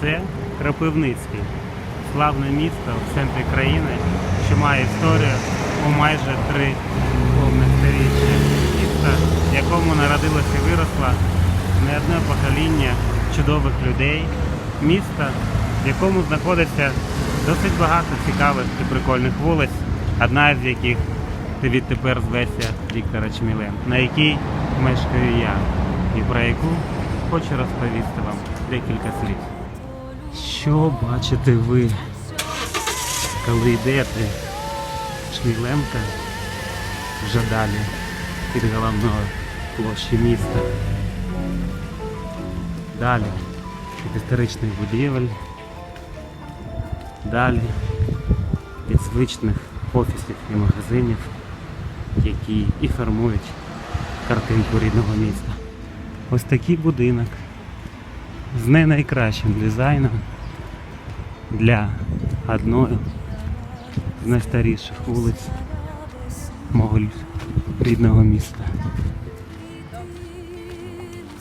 Це Кропивницький, славне місто в центрі країни, що має історію у майже три повних сторіччя. Місто, в якому народилося і виросло не одне покоління чудових людей. Місто, в якому знаходиться досить багато цікавих і прикольних вулиць, одна з яких відтепер зветься Віктора Чмілем, на якій мешкаю я, і про яку хочу розповісти вам декілька слів. Що бачите ви, коли йдете Шмілемка вже далі від головної площі міста? Далі від історичних будівель, далі від звичних офісів і магазинів, які і формують картинку рідного міста. Ось такий будинок з не найкращим дизайном для одної з найстаріших вулиць мого рідного міста.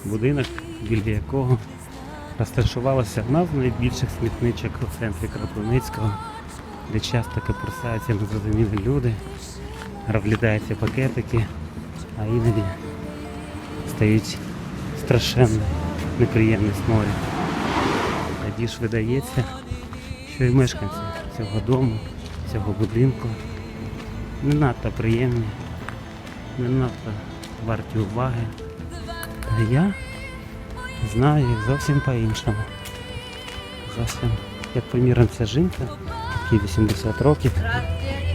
Будинок, біля якого розташувалася одна з найбільших смітничок у центрі Кропивницького, де часто каперсаються незрозумілі люди, розглядаються пакетики, а іноді стають страшенно неприємний сморід. Тоді ж видається, що і мешканці цього дому, цього будинку не надто приємні, не надто варті уваги. А я знаю їх зовсім по-іншому. Зовсім як помірниця жінка, якій 80 років.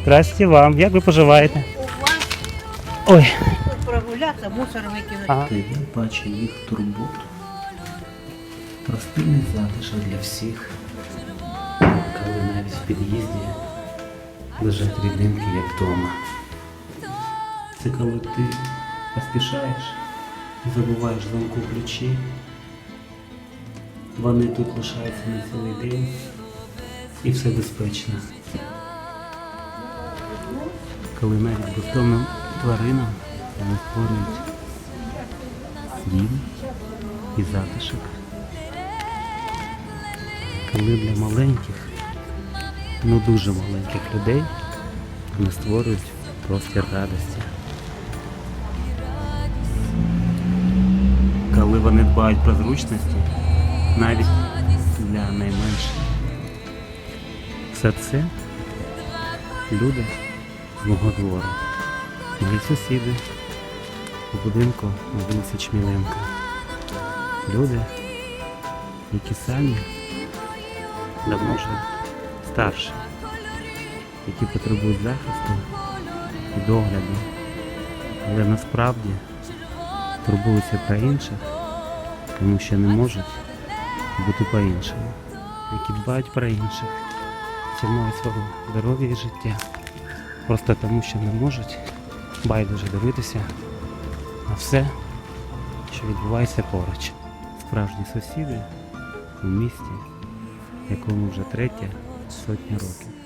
Здрасте вам, як ви поживаєте? Ой, прогулятися, мусор викинути. а, Та я бачу їх турботу. Простильний затишок для всіх, коли навіть в під'їзді лежать рідинки, як вдома. Це коли ти поспішаєш, забуваєш замку ключі. Вони тут лишаються на цілий день і все безпечно. коли навіть бездомним тваринам вони створюють дім і затишок. Коли для маленьких, ну дуже маленьких людей вони створюють простір радості. Коли вони дбають про зручності, навіть для найменших. Все це люди з мого двору. Мої сусіди у будинку на вулиці Чміленка. Люди, які самі давно вже старші, які потребують захисту і догляду, але насправді турбуються про інших, тому що не можуть бути по-іншому, які дбають про інших, цінують свого здоров'я і життя. Просто тому, що не можуть байдуже дивитися на все, що відбувається поруч. Справжні сусіди у місті, якому вже третя сотня років.